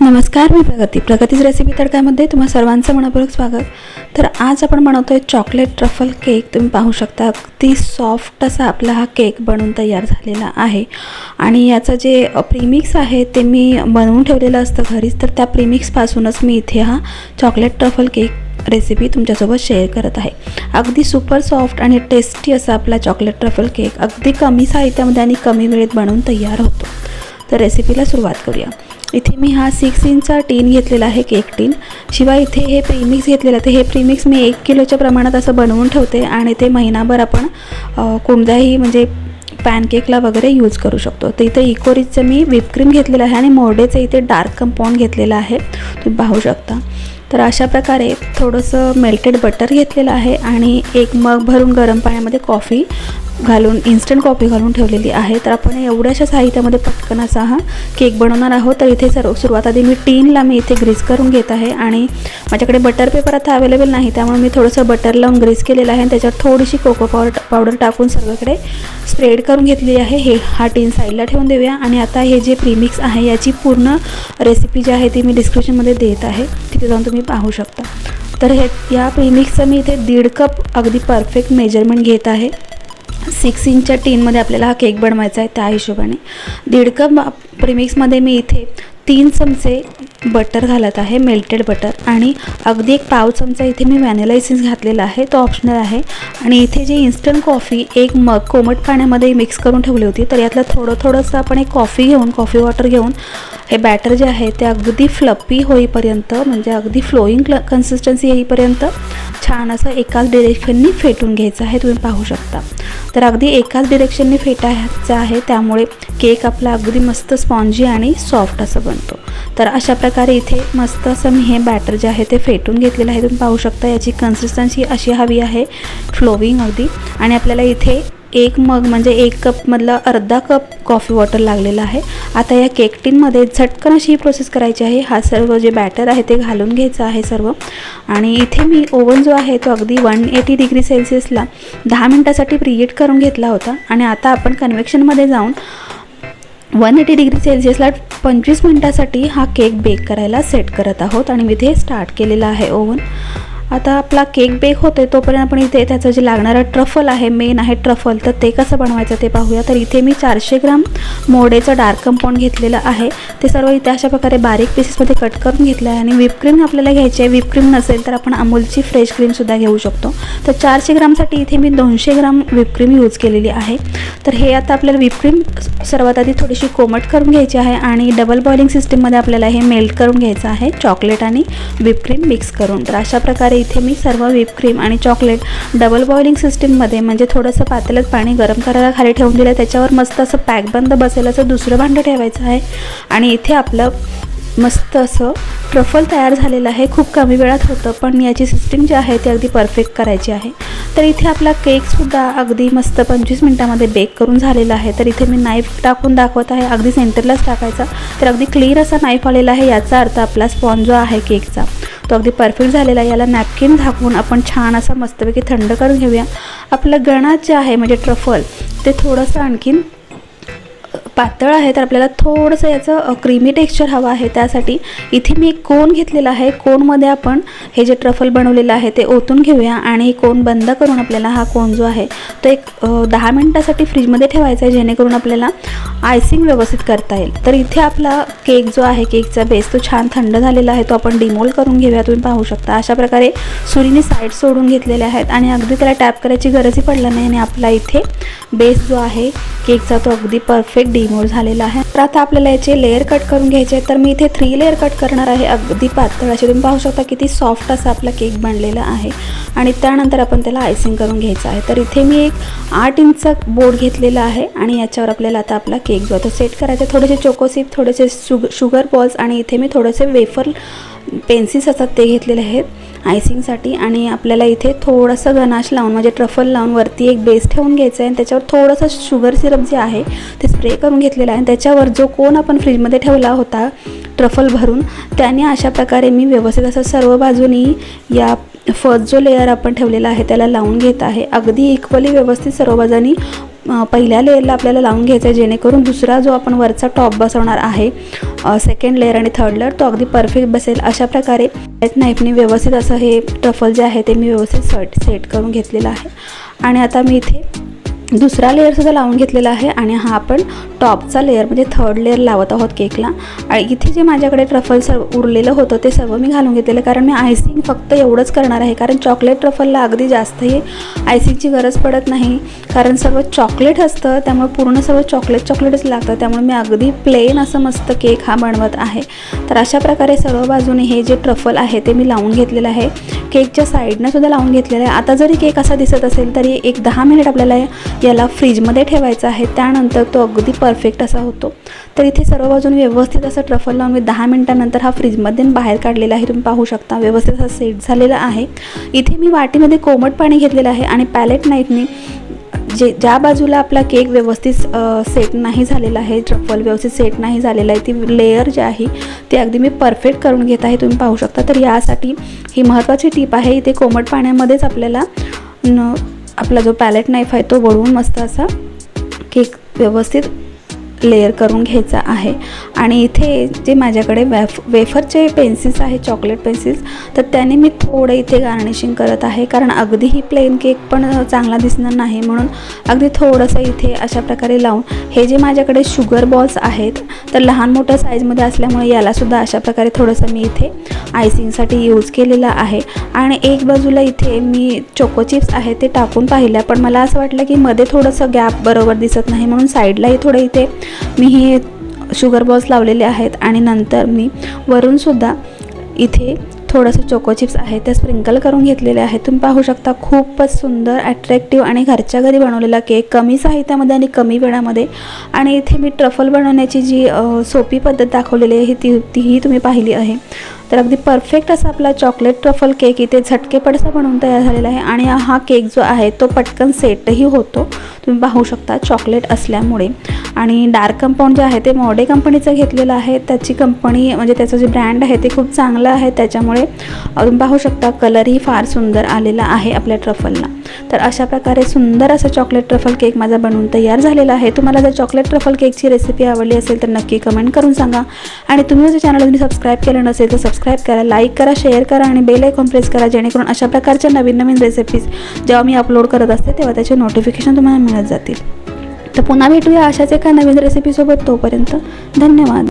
नमस्कार मी प्रगती. प्रगतीच रेसिपी तडकामध्ये तुम्हा सर्वांचं मनपूर्वक स्वागत. तर आज आपण बनवतो आहे चॉकलेट ट्रफल केक तुम्ही पाहू शकता अगदी सॉफ्ट असा आपला हा केक बनवून तयार झालेला आहे. आणि याचं जे प्रीमिक्स आहे ते मी बनवून ठेवलेलं असतं घरीच. तर त्या प्रीमिक्सपासूनच मी इथे हा चॉकलेट ट्रफल केक रेसिपी तुमच्यासोबत शेअर करत आहे. अगदी सुपर सॉफ्ट आणि टेस्टी असा आपला चॉकलेट ट्रफल केक अगदी कमी साहित्यामध्ये आणि कमी वेळेत बनवून तयार होतो. तर रेसिपीला सुरुवात करूया. इथे मी हा सिक्स इंचचा टीन घेतलेला आहे केक टीन शिवाय इथे हे प्रीमिक्स घेतलेलं आहे. तर हे प्रीमिक्स मी एक किलोच्या प्रमाणात असं बनवून ठेवते आणि ते महिनाभर आपण कोणत्याही म्हणजे पॅनकेकला वगैरे यूज करू शकतो. तर इथे इकोरीजचं मी व्हिपक्रीम घेतलेलं आहे आणि मोर्डेचं इथे डार्क कंपाऊंड घेतलेलं आहे. तुम्ही पाहू शकता. तर अशा प्रकारे थोडंसं मेल्टेड बटर घेतलेलं आहे आणि एक मग भरून गरम पाण्यामध्ये कॉफी घालून इन्स्टंट कॉफी घालून ठेवलेली आहे. तर आपण एवढ्याशा साहित्यामध्ये पटकन असा हा केक बनवणार आहोत. तर इथे सर्व सुरुवात आधी मी टीनला मी इथे ग्रीस करून घेत आहे आणि माझ्याकडे बटर पेपर आता अवेलेबल नाही त्यामुळे मी थोडंसं बटर लावून ग्रीस केलेलं आहे आणि त्याच्यात थोडीशी कोको पावडर पावडर टाकून सर्वकडे स्प्रेड करून घेतलेली आहे. हे हा टीन साईडला ठेवून देऊया आणि आता हे जे प्रीमिक्स आहे याची पूर्ण रेसिपी जी आहे ती मी डिस्क्रिप्शनमध्ये देत आहे. तिथे जाऊन तुम्ही पाहू शकता. तर हे या प्रीमिक्सचं मी इथे दीड कप अगदी परफेक्ट मेजरमेंट घेत आहे. सिक्स इंचच्या टीनमध्ये आपल्याला हा केक बनवायचा आहे त्या हिशोबाने. दीड कप प्रिमिक्समध्ये मी इथे तीन चमचे बटर घालत आहे मेल्टेड बटर आणि अगदी एक पाव चमचा इथे मी व्हॅनिला इसेन्स घातलेला आहे तो ऑप्शनल आहे. आणि इथे जे इन्स्टंट कॉफी एक मग कोमट पाण्यामध्ये मिक्स करून ठेवली होती तर यातलं थोडं थोडंसं आपण एक कॉफी घेऊन कॉफी वॉटर घेऊन हे बॅटर जे आहे ते अगदी फ्लपी होईपर्यंत म्हणजे अगदी फ्लोईंग क्ल कन्सिस्टन्सी येईपर्यंत छान असं एकाच डिरेक्शननी फेटून घ्यायचं आहे तुम्ही पाहू शकता. तर अगदी एकाच डिरेक्शनने फेटायचं आहे त्यामुळे केक आपला अगदी मस्त स्पॉन्जी आणि सॉफ्ट असं बनतो. तर अशा प्रकारे इथे मस्त असं मी हे बॅटर जे आहे ते फेटून घेतलेलं आहे. तुम्ही पाहू शकता याची कन्सिस्टन्सी अशी हवी आहे फ्लोविंग अगदी आणि आपल्याला इथे एक मग म्हणजे एक कपमधला अर्धा कप कॉफी वॉटर लागलेला आहे. आता या केक टीनमध्ये झटकन अशी प्रोसेस करायची आहे. हा सर्व जे बॅटर आहे ते घालून घ्यायचं आहे सर्व. आणि इथे मी ओव्हन जो आहे तो अगदी वन एटी डिग्री सेल्सिअसला दहा मिनटासाठी प्रिहीट करून घेतला होता. आणि आता आपण कन्व्हेक्शनमध्ये जाऊन वन एटी डिग्री सेल्सिअसला पंचवीस मिनटासाठी हा केक बेक करायला सेट करत आहोत. आणि मी इथे स्टार्ट केलेला आहे ओव्हन आता आपला केक बेक होते तोपर्यंत आपण इथे त्याचं जे लागणारं ट्रफल आहे मेन आहे ट्रफल तर ते कसं बनवायचं ते पाहूया. तर इथे मी चारशे ग्राम मोडेचं डार्क कंपाऊंड घेतलेलं आहे. ते सर्व इथे अशा प्रकारे बारीक पीसेसमध्ये कट करून घेतलं आहे आणि व्हिपक्रीम आपल्याला घ्यायची आहे व्हिपक्रीम नसेल तर आपण अमूलची फ्रेश क्रीमसुद्धा घेऊ शकतो. तर चारशे ग्रामसाठी इथे मी दोनशे ग्राम व्हिपक्रीम यूज केलेली आहे. तर हे आता आपल्याला व्हिपक्रीम सर्वात आधी थोडीशी कोमट करून घ्यायची आहे आणि डबल बॉइलिंग सिस्टीममध्ये आपल्याला हे मेल्ट करून घ्यायचं आहे. चॉकलेट आणि व्हिपक्रीम मिक्स करून. तर अशा प्रकारे इथे मी सर्व विपक्रीम आणि चॉकलेट डबल बॉइलिंग सिस्टीममध्ये म्हणजे थोडंसं पातेल्यात पाणी गरम करायला खाली ठेवून दिलं. त्याच्यावर मस्त असं पॅक बंद बसेल असं दुसरं भांडं ठेवायचं आहे. आणि इथे आपलं मस्त असं ट्रफल तयार झालेलं आहे. खूप कमी वेळात होतं पण याची सिस्टीम जी आहे ती अगदी परफेक्ट करायची आहे. तर इथे आपला केकसुद्धा अगदी मस्त पंचवीस मिनटामध्ये बेक करून झालेला आहे. तर इथे मी नाईफ टाकून दाखवत आहे. अगदी सेंटरलाच टाकायचा. तर अगदी क्लिअर असा नाईफ आलेला आहे. याचा अर्थ आपला स्पॉन जो आहे केकचा तो अगदी परफेक्ट झालेला आहे. याला नॅपकिन झाकून आपण छान असा मस्तपैकी थंड करून घेऊया. आपलं गणात जे आहे म्हणजे ट्रफल ते थोडंसं आणखीन पातळ आहे तर आपल्याला थोडंसं याचं क्रीमी टेक्स्चर हवं आहे त्यासाठी. इथे मी एक कोन घेतलेला आहे. कोनमध्ये आपण हे जे ट्रफल बनवलेलं आहे ते ओतून घेऊया आणि कोन बंद करून आपल्याला हा कोन जो आहे तो एक दहा मिनटासाठी फ्रीजमध्ये ठेवायचा आहे जेणेकरून आपल्याला आयसिंग व्यवस्थित करता येईल. तर इथे आपला केक जो आहे केकचा बेस तो छान थंड झालेला आहे तो आपण डिमोल करून घेऊया तुम्ही पाहू शकता. अशा प्रकारे सुरीने साईड सोडून घेतलेले आहेत आणि अगदी त्याला टॅप करायची गरजही पडलं नाही आणि आपला इथे बेस जो आहे केकचा तो अगदी परफेक्ट रिमूव्ह झालेला आहे. तर आता आपल्याला याचे लेअर कट करून घ्यायचे आहेत. तर मी इथे थ्री लेअर कट करणार आहे. अगदी पातळ. असे तुम्ही पाहू शकता किती सॉफ्ट असा आपला केक बनलेला आहे. आणि त्यानंतर आपण त्याला आयसिंग करून घ्यायचं आहे. तर इथे मी एक आठ इंचचा बोर्ड घेतलेला आहे. आणि याच्यावर आपल्याला आता आपला केक जो तो सेट करायचा थोडेसे चोकोसिप थोडेसे शुग शुगर बॉल्स आणि इथे मी थोडेसे वेफर पेन्सिल्स असतात ते घेतलेले आहेत. आयसिंगसाठी आणि आपल्याला इथे थोडंसं गनाश लावून म्हणजे ट्रफल लावून वरती एक बेस ठेवून घ्यायचं आहे आणि त्याच्यावर थोडंसं शुगर सिरप जे आहे ते स्प्रे करून घेतलेलं आहे. आणि त्याच्यावर जो कोण आपण फ्रीजमध्ये ठेवला होता ट्रफल भरून त्याने अशा प्रकारे मी व्यवस्थित असं सर्व बाजूनी या फर्स्ट जो लेअर आपण ठेवलेला आहे त्याला लावून घेत आहे. अगदी इक्वली व्यवस्थित सर्व बाजूनी पहिल्या लेअरला आपल्याला लावून घ्यायचं आहे जेणेकरून दुसरा जो आपण वरचा टॉप बसवणार आहे सेकंड लेअर आणि थर्ड लेअर तो अगदी परफेक्ट बसेल. अशा प्रकारे नाईफने व्यवस्थित असं हे ट्रफल जे आहे ते मी व्यवस्थित सेट सेट करून घेतलेलं आहे. आणि आता मी इथे दुसरा लेअरसुद्धा लावून घेतलेला आहे आणि हा आपण टॉपचा लेअर म्हणजे थर्ड लेअर लावत आहोत केकला आणि इथे जे माझ्याकडे ट्रफल सर्व उरलेलं होतं ते सर्व मी घालून घेतलेलं कारण मी आयसिंग फक्त एवढंच करणार आहे. कारण चॉकलेट ट्रफलला अगदी जास्तही आयसिंगची गरज पडत नाही. कारण सर्व चॉकलेट असतं त्यामुळे पूर्ण सर्व चॉकलेट चॉकलेटच लागतं त्यामुळे मी अगदी प्लेन असं मस्त केक हा बनवत आहे. तर अशा प्रकारे सर्व बाजूने हे जे ट्रफल आहे ते मी लावून घेतलेलं आहे. केकच्या साईडनं सुद्धा लावून घेतलेलं आहे. आता जरी केक असा दिसत असेल तरी एक दहा मिनिट आपल्याला याला फ्रीजमध्ये ठेवायचा आहे त्यानंतर तो अगदी परफेक्ट असा होतो. तर इथे सर्व बाजून व्यवस्थित असं ट्रफल लावून मी दहा मिनटानंतर हा फ्रीजमध्ये बाहेर काढलेला आहे. तुम्ही पाहू शकता व्यवस्थित असा सेट झालेला आहे. इथे मी वाटीमध्ये कोमट पाणी घेतलेलं आहे आणि पॅलेट नाईटने जे ज्या बाजूला आपला केक व्यवस्थित सेट नाही झालेला आहे ट्रफल व्यवस्थित सेट नाही झालेला आहे ती लेअर जी आहे ती अगदी मी परफेक्ट करून घेत आहे. तुम्ही पाहू शकता. तर यासाठी ही महत्त्वाची टीप आहे इथे कोमट पाण्यामध्येच आपल्याला न आपला जो पॅलेट नाईफ आहे तो वळवून मस्त असा केक व्यवस्थित लेअर करून घ्यायचा आहे. आणि इथे जे माझ्याकडे वॅफ वेफरचे पेन्सिल्स आहे चॉकलेट पेन्सिल्स तर त्याने मी थोडं इथे गार्निशिंग करत आहे. कारण अगदीही प्लेन केक पण चांगला दिसणार नाही. म्हणून अगदी थोडंसं इथे अशा प्रकारे लावून हे जे माझ्याकडे शुगर बॉल्स आहेत तर लहान मोठ्या साईजमध्ये असल्यामुळे यालासुद्धा अशा प्रकारे थोडंसं मी इथे आयसिंगसाठी यूज केलेलं आहे. आणि एक बाजूला इथे मी चोको चिप्स आहे ते टाकून पाहिल्या. पण मला असं वाटलं की मध्ये थोडंसं गॅप बरोबर दिसत नाही. म्हणून साईडलाही थोडं इथे मी हे शुगर बॉल्स लावलेले आहेत आणि नंतर मी वरूनसुद्धा इथे थोडंसं चोको चिप्स आहे ते स्प्रिंकल करून घेतलेले आहे तुम्ही पाहू शकता खूपच सुंदर अट्रॅक्टिव्ह आणि घरच्या घरी बनवलेला केक कमी साहित्यामध्ये आणि कमी वेळामध्ये. आणि इथे मी ट्रफल बनवण्याची जी सोपी पद्धत दाखवलेली आहे ती तीही तुम्ही पाहिली आहे. तर अगदी परफेक्ट असा आपला चॉकलेट ट्रफल केक इथे झटकेपडसा बनवून तयार झालेला आहे. आणि हा केक जो आहे तो पटकन सेटही होतो. तुम्ही पाहू शकता चॉकलेट असल्यामुळे. आणि डार्क कंपाऊंड जे आहे ते मॉडे कंपनीचं घेतलेलं आहे. त्याची कंपनी म्हणजे त्याचं जे ब्रँड आहे ते खूप चांगलं आहे. त्याच्यामुळे तुम्ही पाहू शकता कलरही फार सुंदर आलेला आहे आपल्या ट्रफलला. तर अशा प्रकारे सुंदर असा चॉकलेट ट्रफल केक माझा बनवून तयार झालेला आहे. तुम्हाला जर चॉकलेट ट्रफल केकची रेसिपी आवडली असेल तर नक्की कमेंट करून सांगा. आणि तुम्ही जर चॅनल तुम्ही सबस्क्राईब केलं नसेल तर सबस्क्राईब करा लाईक करा शेअर करा आणि बेल आयकॉन प्रेस करा जेणेकरून अशा प्रकारच्या नवीन नवीन रेसिपीज जेव्हा मी अपलोड करत असते तेव्हा त्याचे नोटिफिकेशन तुम्हाला मिळत जातील. तर पुन्हा भेटूया अशाच एका नवीन रेसिपीसोबत तोपर्यंत धन्यवाद.